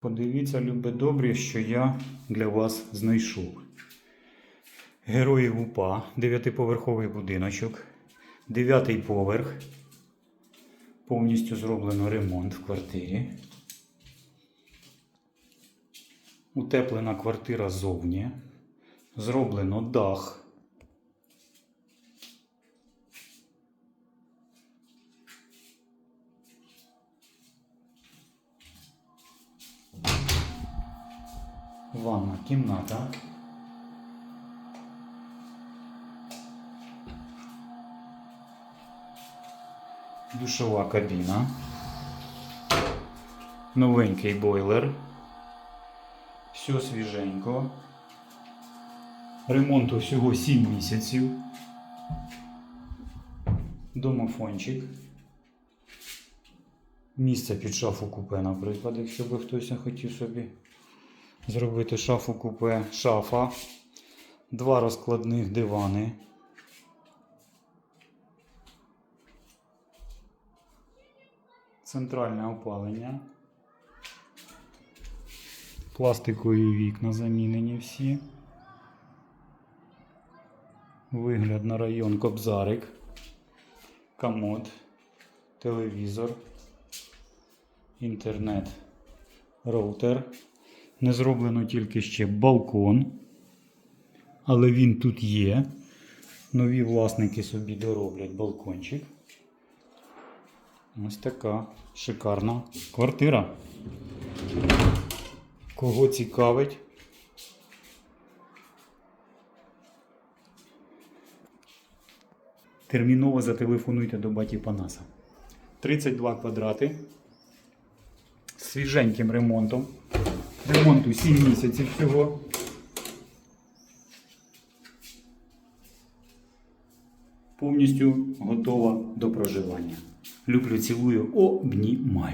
Подивіться, любе добрі, що я для вас знайшов. Героїв УПА, дев'ятиповерховий будиночок, дев'ятий поверх. Повністю зроблено ремонт в квартирі. Утеплена квартира зовні. Зроблено дах. Ванна кімната. Душова кабіна. Новенький бойлер. Все свіженько. Ремонту всього 7 місяців. Домофончик. Місце під шафу купе, наприклад, якщо би хтось хотів собі зробити шафу купе, шафа, два розкладних дивани. Центральне опалення. Пластикові вікна замінені всі. Вигляд на район Кобзарик. Комод, телевізор, інтернет, роутер. Не зроблено тільки ще балкон, але він тут є. Нові власники собі дороблять балкончик. Ось така шикарна квартира. Кого цікавить? Терміново зателефонуйте до баті Панаса. 32 квадрати з свіженьким ремонтом. Ремонту 7 місяців всього. Повністю готова до проживання. Люблю, цілую, обнімаю.